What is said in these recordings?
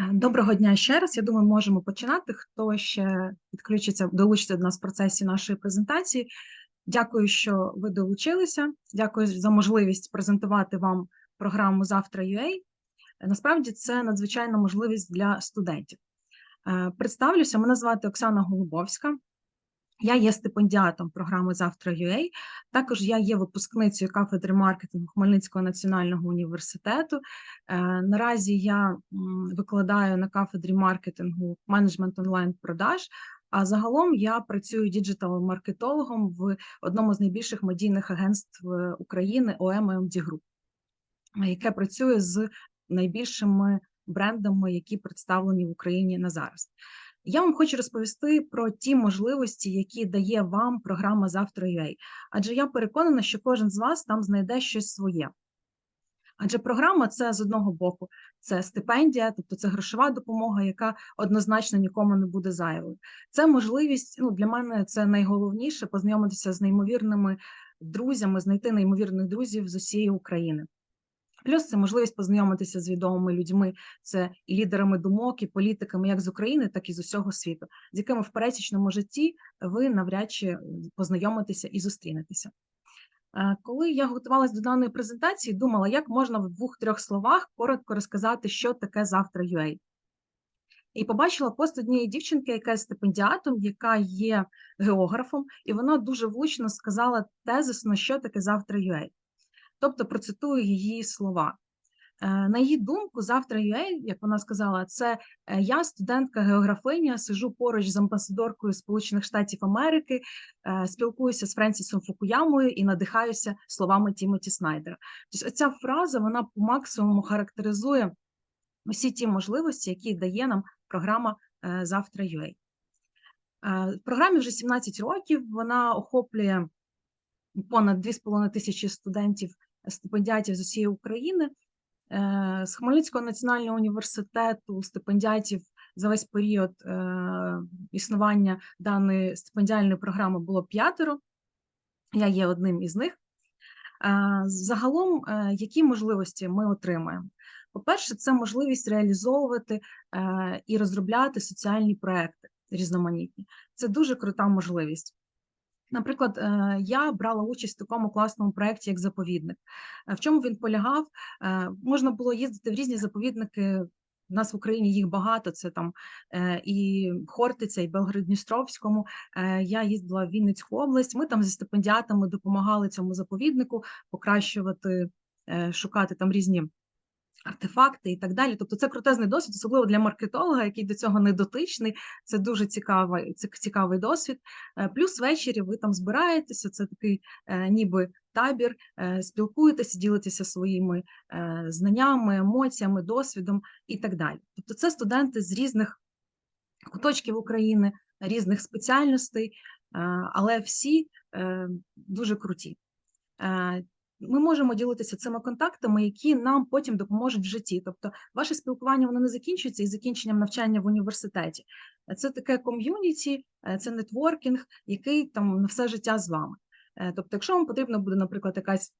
Е, Доброго дня ще раз. Я думаю, можемо починати. Хто ще підключиться, долучиться до нас в процесі нашої презентації. Дякую, що ви долучилися. Дякую за можливість презентувати вам програму Завтра UA. Насправді це надзвичайна можливість для студентів. Е, Представлюся, мене звати Оксана Голубовська. Я є стипендіатом програми Завтра UA. Також я є випускницею кафедри маркетингу Хмельницького національного університету. Е, Наразі я викладаю на кафедрі маркетингу менеджмент онлайн-продаж. А загалом я працюю діджитал-маркетологом в одному з найбільших медійних агентств України ОМ MD Group, яке працює з найбільшими брендами, які представлені в Україні на зараз. Я вам хочу розповісти про ті можливості, які дає вам програма Завтра UA. Адже я переконана, що кожен з вас там знайде щось своє. Адже програма це з одного боку це стипендія, тобто це грошова допомога, яка однозначно нікому не буде зайвою. Це можливість, ну для мене це найголовніше познайомитися з неймовірними друзями, знайти неймовірних друзів з усієї України. Плюс це можливість познайомитися з відомими людьми, це і лідерами думок, і політиками, як з України, так і з усього світу, з якими в пересічному житті ви навряд чи познайомитеся і зустрінетеся. Коли я готувалася до даної презентації, думала, як можна в двох-трьох словах коротко розказати, що таке завтра UA. І побачила пост однієї дівчинки, яка є стипендіатом, яка є географом, і вона дуже влучно сказала тезисно, що таке завтра UA. Тобто процитую її слова. На її думку, завтра UA, як вона сказала, це я, студентка географиня, сижу поруч з амбасадоркою Сполучених Штатів Америки, спілкуюся з Френсісом Фукуямою і надихаюся словами Тімоті Снайдера. Тобто, ця фраза вона по максимуму характеризує усі ті можливості, які дає нам програма Завтра UA. В програмі вже 17 років вона охоплює понад 2,5 тисячі студентів стипендіатів з усієї України. З Хмельницького національного університету стипендіатів за весь період існування даної стипендіальної програми було п'ятеро. Я є одним із них. Загалом, які можливості ми отримаємо? По-перше, це можливість реалізовувати і розробляти соціальні проекти різноманітні. Це дуже крута можливість. Наприклад, я брала участь в такому класному проєкті, як заповідник. В чому він полягав? Можна було їздити в різні заповідники. У нас в Україні їх багато. Це там і Хортиця, і Белгород-Дністровському. Я їздила в Вінницьку область. Ми там зі стипендіатами допомагали цьому заповіднику покращувати, шукати там різні артефакти і так далі. Тобто це крутезний досвід, особливо для маркетолога, який до цього не дотичний. Це дуже цікавий, цікавий досвід. Плюс ввечері ви там збираєтеся, це такий ніби табір, спілкуєтеся, ділитеся своїми знаннями, емоціями, досвідом і так далі. Тобто, це студенти з різних куточків України, різних спеціальностей, але всі дуже круті ми можемо ділитися цими контактами, які нам потім допоможуть в житті. Тобто, ваше спілкування воно не закінчується із закінченням навчання в університеті. Це таке ком'юніті, це нетворкінг, який там на все життя з вами. Тобто, якщо вам потрібна буде, наприклад, якась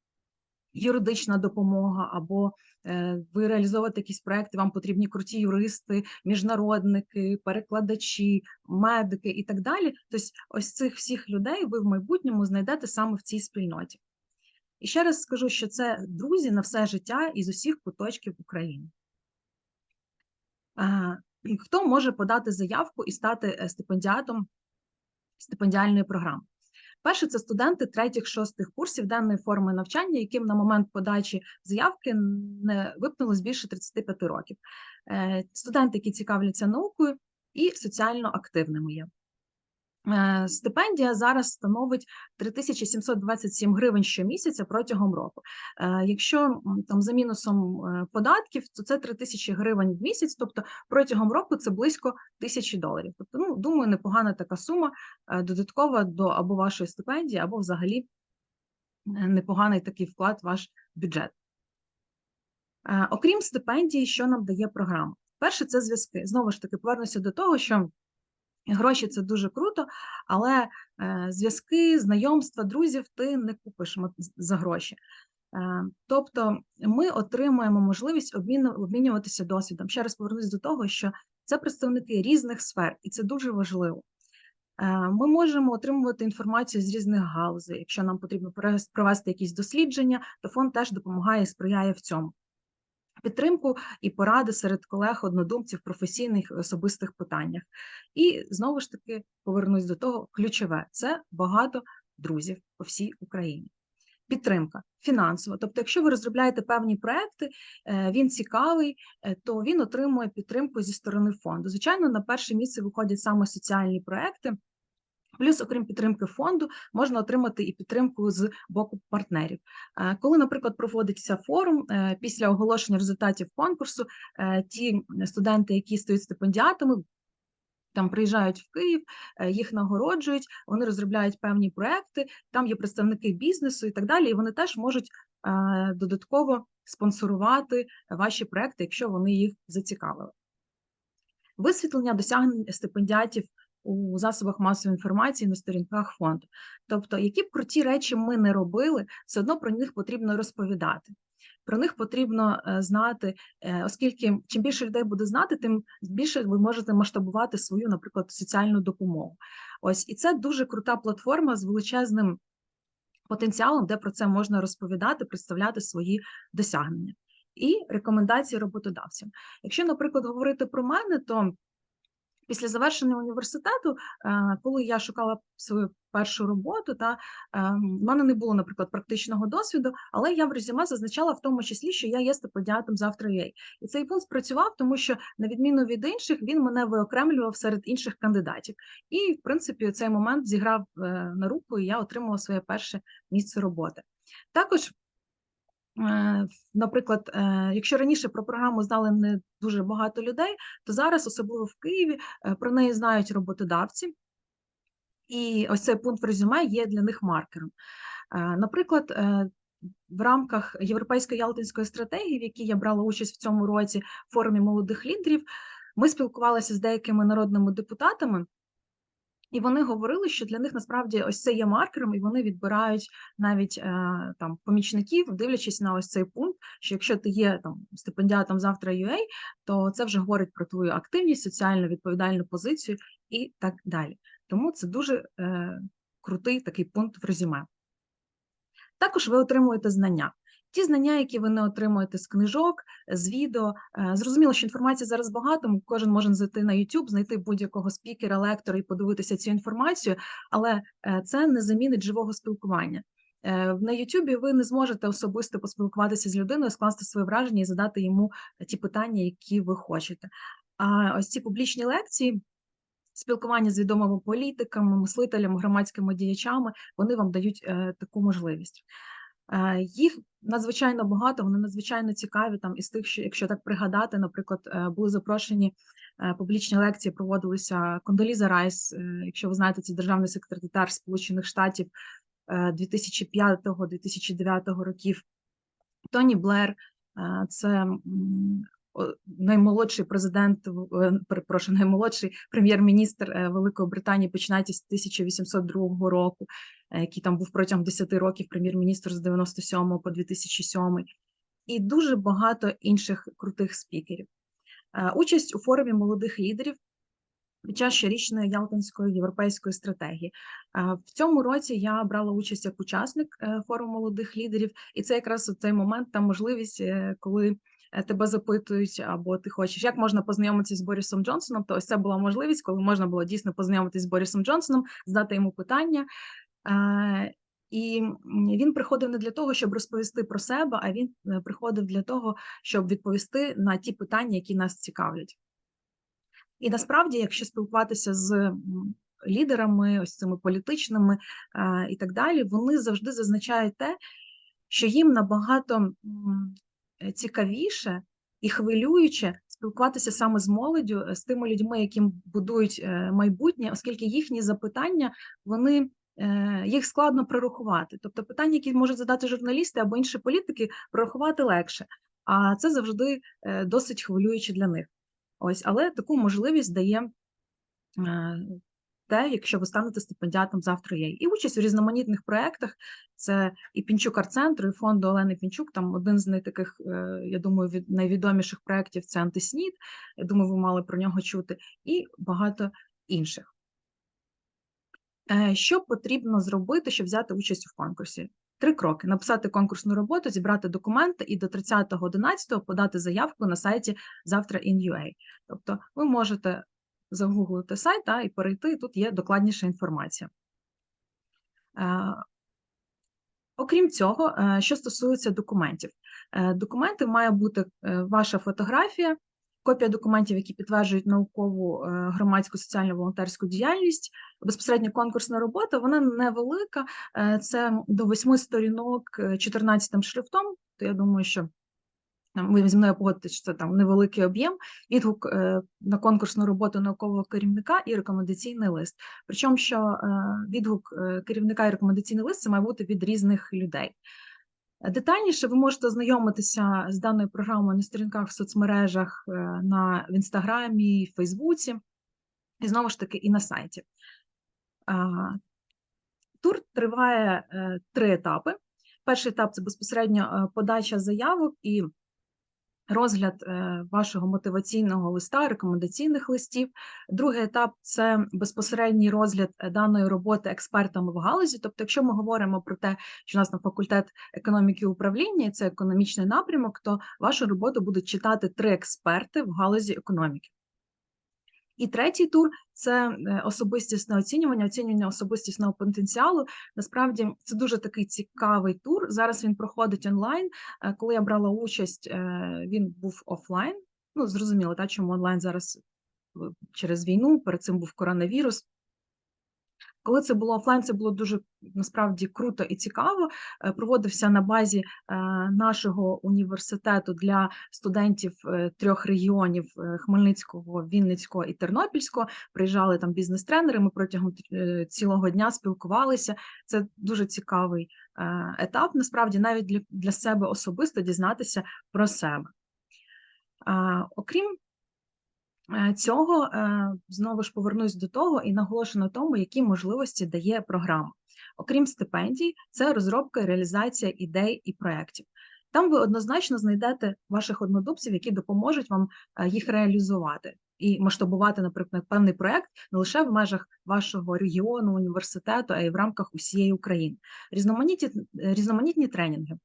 юридична допомога, або ви реалізовуєте якісь проекти, вам потрібні круті юристи, міжнародники, перекладачі, медики і так далі. Тобто, ось цих всіх людей ви в майбутньому знайдете саме в цій спільноті. І ще раз скажу, що це друзі на все життя із усіх куточків України. Хто може подати заявку і стати е, стипендіатом стипендіальної програми? Перше, це студенти третіх-шостих курсів денної форми навчання, яким на момент подачі заявки не виповнилось більше 35 років. Е, студенти, які цікавляться наукою і соціально активними є. Е, стипендія зараз становить 3727 гривень щомісяця протягом року. Е, якщо там за мінусом е, податків, то це 3000 гривень в місяць, тобто протягом року це близько тисячі доларів. Тобто, ну думаю, непогана така сума додаткова до або вашої стипендії, або взагалі непоганий такий вклад в ваш бюджет. Окрім стипендії, що нам дає програма? Перше, це зв'язки. Знову ж таки, повернуся до того, що. Гроші це дуже круто, але е, зв'язки, знайомства, друзів ти не купиш за гроші. Е, Тобто ми отримуємо можливість обмінюватися досвідом. Ще раз повернусь до того, що це представники різних сфер, і це дуже важливо. Е, Ми можемо отримувати інформацію з різних галузей. Якщо нам потрібно провести якісь дослідження, то фонд теж допомагає і сприяє в цьому. Підтримку і поради серед колег, однодумців, професійних особистих питаннях. І знову ж таки повернусь до того, ключове це багато друзів по всій Україні. Підтримка фінансова. Тобто, якщо ви розробляєте певні проекти, е, він цікавий, е, то він отримує підтримку зі сторони фонду. Звичайно, на перше місце виходять саме соціальні проекти. Плюс, окрім підтримки фонду, можна отримати і підтримку з боку партнерів. Е, Коли, наприклад, проводиться форум е, після оголошення результатів конкурсу, е, ті студенти, які стають стипендіатами, там приїжджають в Київ, їх нагороджують, вони розробляють певні проекти, там є представники бізнесу і так далі, і вони теж можуть додатково спонсорувати ваші проекти, якщо вони їх зацікавили. Висвітлення досягнень стипендіатів у засобах масової інформації на сторінках фонду. Тобто, які б круті речі ми не робили, все одно про них потрібно розповідати. Про них потрібно е, знати, е, оскільки чим більше людей буде знати, тим більше ви можете масштабувати свою, наприклад, соціальну допомогу. Ось і це дуже крута платформа з величезним потенціалом, де про це можна розповідати, представляти свої досягнення. І рекомендації роботодавцям. Якщо, наприклад, говорити про мене, то після завершення університету, е, коли я шукала свою першу роботу, та е, в мене не було, наприклад, практичного досвіду, але я в резюме зазначала в тому числі, що я є стипендіатом завтра UA. І цей пункт спрацював, тому що, на відміну від інших, він мене виокремлював серед інших кандидатів. І, в принципі, цей момент зіграв е, на руку, і я отримала своє перше місце роботи. Також Наприклад, е, якщо раніше про програму знали не дуже багато людей, то зараз, особливо в Києві, е, про неї знають роботодавці, і ось цей пункт в резюме є для них маркером. Е, Наприклад, е, в рамках Європейської ялтинської стратегії, в якій я брала участь в цьому році в форумі молодих лідерів, ми спілкувалися з деякими народними депутатами. І вони говорили, що для них насправді ось це є маркером, і вони відбирають навіть е, там помічників, дивлячись на ось цей пункт, що якщо ти є там стипендіатом завтра UA, то це вже говорить про твою активність, соціально відповідальну позицію і так далі. Тому це дуже е, крутий такий пункт в резюме. Також ви отримуєте знання. Ті знання, які ви не отримуєте з книжок, з відео. Е, Зрозуміло, що інформації зараз багато. Кожен може зайти на YouTube, знайти будь-якого спікера, лектора і подивитися цю інформацію, але е, це не замінить живого спілкування. Е, На Ютубі ви не зможете особисто поспілкуватися з людиною, скласти своє враження і задати йому ті питання, які ви хочете. А ось ці публічні лекції. Спілкування з відомими політиками, мислителями, громадськими діячами вони вам дають таку можливість. Е, Їх надзвичайно багато, вони надзвичайно цікаві. Там із тих, що якщо так пригадати, наприклад, е, були запрошені е, публічні лекції, проводилися Кондоліза Райс, якщо ви знаєте, це державний секретар Сполучених Штатів 2005-2009 років. Тоні Блер, це наймолодший президент, е, перепрошую, наймолодший прем'єр-міністр е, Великої Британії, починаючи з 1802 року, е, який там був протягом 10 років прем'єр-міністр з 97 по 2007, і дуже багато інших крутих спікерів. Участь у форумі молодих лідерів під час щорічної Ялтинської європейської стратегії. В цьому році я брала участь як учасник форуму молодих лідерів, і це якраз цей момент, та можливість, коли тебе запитують, або ти хочеш, як можна познайомитися з Борисом Джонсоном, то ось це була можливість, коли можна було дійсно познайомитися з Борисом Джонсоном, задати йому питання. Е, І він приходив не для того, щоб розповісти про себе, а він е, приходив для того, щоб відповісти на ті питання, які нас цікавлять. І насправді, якщо спілкуватися з лідерами, ось цими політичними е, і так далі, вони завжди зазначають те, що їм набагато цікавіше і хвилююче спілкуватися саме з молоддю, е, з тими людьми, яким будують е, майбутнє, оскільки їхні запитання вони. е, Їх складно прорахувати, тобто питання, які можуть задати журналісти або інші політики, прорахувати легше, а це завжди е, досить хвилююче для них. Ось, але таку можливість дає е, те, якщо ви станете стипендіатом завтра є. І участь у різноманітних проєктах. Це і Пінчук арт-центр, і фонду Олени Пінчук. Там один з найтаких, е, я думаю, від найвідоміших проєктів це антиснід. Я думаю, ви мали про нього чути, і багато інших. Е, що потрібно зробити, щоб взяти участь у конкурсі? Три кроки: написати конкурсну роботу, зібрати документи і до 30.11 подати заявку на сайті завтра. Тобто ви можете загуглити сайт та, і перейти, тут є докладніша інформація. Е, окрім цього, е, що стосується документів, документи має бути ваша фотографія, копія документів, які підтверджують наукову е, громадську соціальну волонтерську діяльність. Безпосередньо конкурсна робота, вона невелика, е, це до восьми сторінок 14 е, шрифтом. То я думаю, що ви зі мною погодите, що це там невеликий об'єм, відгук на конкурсну роботу наукового керівника і рекомендаційний лист. Причому, що відгук керівника і рекомендаційний лист це має бути від різних людей. Детальніше ви можете ознайомитися з даною програмою на сторінках в соцмережах е, на в інстаграмі, Фейсбуці, і знову ж таки, і на сайті. Тур триває е, три етапи. Перший етап це безпосередньо е, подача заявок і розгляд е, вашого мотиваційного листа, рекомендаційних листів. Другий етап це безпосередній розгляд е, даної роботи експертами в галузі. Тобто, якщо ми говоримо про те, що у нас на факультет економіки і управління це економічний напрямок, то вашу роботу будуть читати три експерти в галузі економіки. І третій тур це е, особистісне оцінювання, оцінювання особистісного потенціалу. Насправді це дуже такий цікавий тур. Зараз він проходить онлайн. Е, коли я брала участь, е, він був офлайн. Ну, зрозуміло, та чому онлайн зараз через війну, перед цим був коронавірус. Коли це було офлайн, це було дуже насправді круто і цікаво. Е, проводився на базі е, нашого університету для студентів е, трьох регіонів Хмельницького, Вінницького і Тернопільського. Приїжджали там бізнес-тренери. Ми протягом цілого дня спілкувалися. Це дуже цікавий етап. Насправді, навіть для, себе особисто дізнатися про себе. Окрім цього е, знову ж повернусь до того і наголошу на тому, які можливості дає програма. Окрім стипендій, це розробка і реалізація ідей і проєктів. Там ви однозначно знайдете ваших однодумців, які допоможуть вам е, їх реалізувати і масштабувати, наприклад, певний проєкт не лише в межах вашого регіону, університету, а й в рамках усієї України. Різноманітні різноманітні тренінги.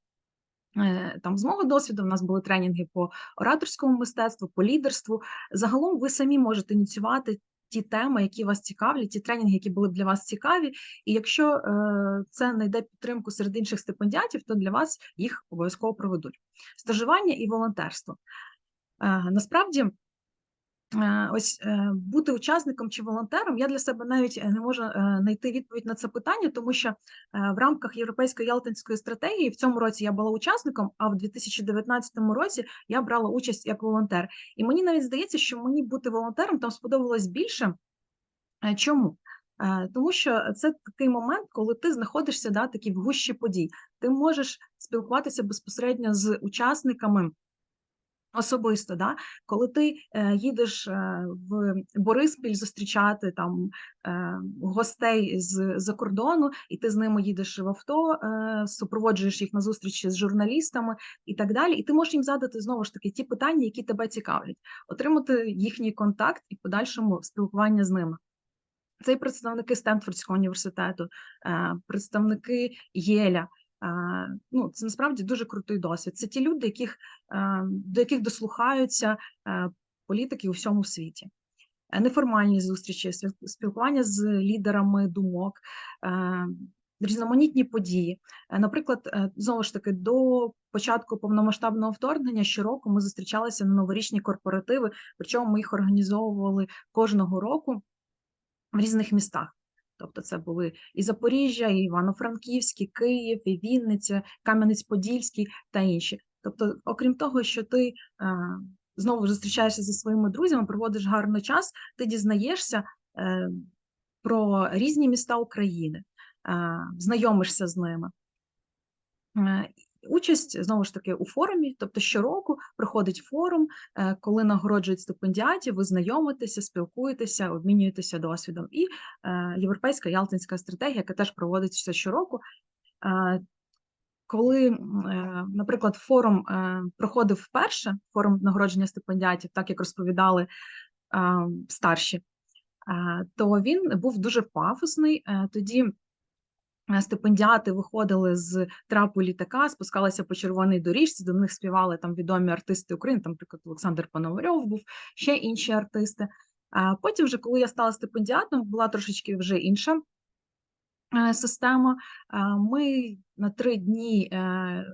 Е, там з мого досвіду в нас були тренінги по ораторському мистецтву, по лідерству. Загалом ви самі можете ініціювати ті теми, які вас цікавлять, ті тренінги, які були б для вас цікаві. І якщо е, це знайде підтримку серед інших стипендіатів, то для вас їх обов'язково проведуть. Стажування і волонтерство. Е, насправді. Е, ось е, бути учасником чи волонтером, я для себе навіть е, не можу знайти відповідь на це питання, тому що в рамках європейської ялтинської стратегії в цьому році я була учасником, а в 2019 році я брала участь як волонтер. І мені навіть здається, що мені бути волонтером там сподобалось більше. Чому? Тому що це такий момент, коли ти знаходишся да, такі в гущі подій. Ти можеш спілкуватися безпосередньо з учасниками. Особисто, да, коли ти е, їдеш е, в Бориспіль зустрічати там е, гостей з за кордону, і ти з ними їдеш в авто, супроводжуєш їх на зустрічі з журналістами і так далі. І ти можеш їм задати знову ж таки ті питання, які тебе цікавлять, отримати їхній контакт і подальшому спілкування з ними. Це і представники Стенфордського університету, представники Єля. Ну, Це насправді дуже крутий досвід. Це ті люди, яких, до яких дослухаються політики у всьому світі. Е, неформальні зустрічі, спілкування з лідерами думок, різноманітні події. Е, наприклад, е, знову ж таки, до початку повномасштабного вторгнення щороку ми зустрічалися на новорічні корпоративи, причому ми їх організовували кожного року в різних містах. Тобто це були і Запоріжжя, і Івано-Франківськ, Київ, і Вінниця, Кам'янець-Подільський та інші. Тобто, окрім того, що ти е, знову зустрічаєшся зі своїми друзями, проводиш гарний час, ти дізнаєшся е, про різні міста України, е, знайомишся з ними. Участь знову ж таки у форумі. Тобто щороку проходить форум, е, коли нагороджують стипендіатів, ви знайомитеся, спілкуєтеся, обмінюєтеся досвідом. І е, європейська ялтинська стратегія, яка теж проводиться щороку. Е, коли, наприклад, форум проходив вперше, форум нагородження стипендіатів, так як розповідали старші, то він був дуже пафосний. Тоді стипендіати виходили з трапу літака, спускалися по червоній доріжці, до них співали там відомі артисти України, там, наприклад, Олександр Пономарьов був, ще інші артисти. А Потім, вже, коли я стала стипендіатом, була трошечки вже інша Е, система. Е, ми на три дні е,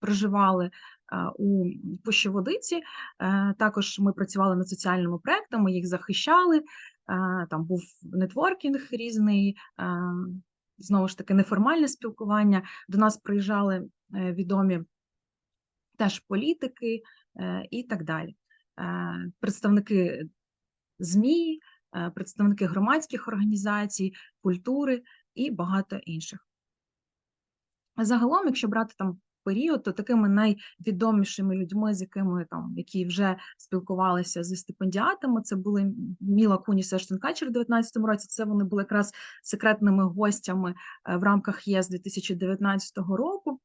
проживали у Пущеводиці. Також ми працювали над соціальними проектами, їх захищали. Там був нетворкінг різний, знову ж таки, неформальне спілкування. До нас приїжджали відомі теж політики і так далі. Представники ЗМІ, представники громадських організацій, культури і багато інших. Загалом, якщо брати там період, то такими найвідомішими людьми, з якими там, які вже спілкувалися зі стипендіатами, це були Міла Куніс і Качер у 2019 році. Це вони були якраз секретними гостями е, в рамках ЄС 2019 року.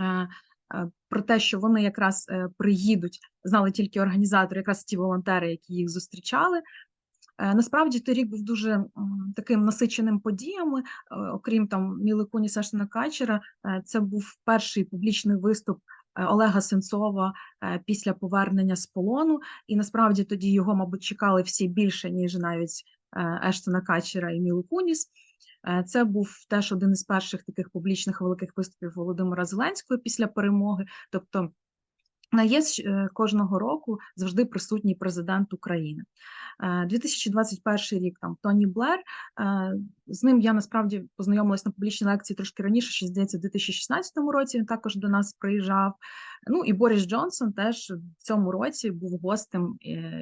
Е, е, про те, що вони якраз приїдуть, знали тільки організатори, якраз ті волонтери, які їх зустрічали. Е, насправді той рік був дуже таким насиченим подіями, е, окрім там Міли Куні Сашина Качера, е, це був перший публічний виступ Олега Сенцова після повернення з полону, і насправді тоді його, мабуть, чекали всі більше, ніж навіть Ештона Качера і Мілу Куніс. Це був теж один із перших таких публічних великих виступів Володимира Зеленського після перемоги. Тобто на ЄС е, кожного року завжди присутній президент України. 2021 е, рік там Тоні Блер. Е, з ним я насправді познайомилась на публічній лекції трошки раніше, ще здається, в 2016 році. Він також до нас приїжджав. Ну і Борис Джонсон теж в цьому році був гостем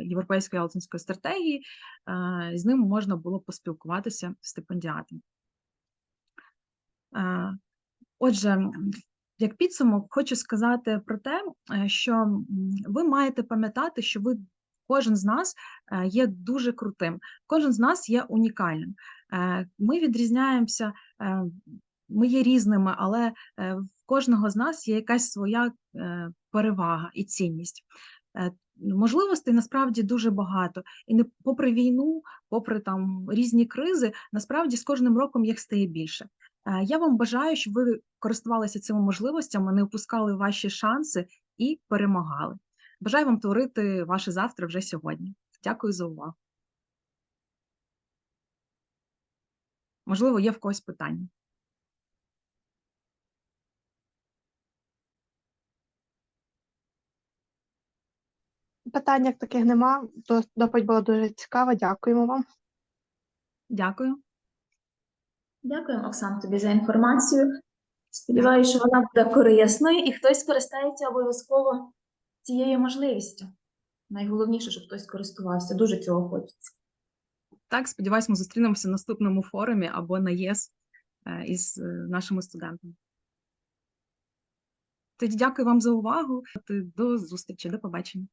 європейської алтинської стратегії. З ним можна було поспілкуватися стипендіатом. Отже, як підсумок, хочу сказати про те, е, що ви маєте пам'ятати, що ви кожен з нас е, є дуже крутим, кожен з нас є унікальним. Е, ми відрізняємося, ми є різними, але в кожного з нас є якась своя перевага і цінність. Можливостей насправді дуже багато, і не попри війну, попри там різні кризи, насправді з кожним роком їх стає більше. Я вам бажаю, щоб ви користувалися цими можливостями, не опускали ваші шанси і перемагали. Бажаю вам творити ваше завтра вже сьогодні. Дякую за увагу. Можливо, є в когось питання. Питань таких нема. Доповідь була дуже цікава. Дякуємо вам. Дякую. Дякуємо, Оксан, тобі за інформацію. Сподіваюся, що вона буде корисною і хтось скористається обов'язково цією можливістю. Найголовніше, щоб хтось користувався. Дуже цього хочеться. Так, сподіваюся, ми зустрінемося в наступному форумі або на ЄС е, із е, нашими студентами. Тоді дякую вам за увагу. До зустрічі, до побачення.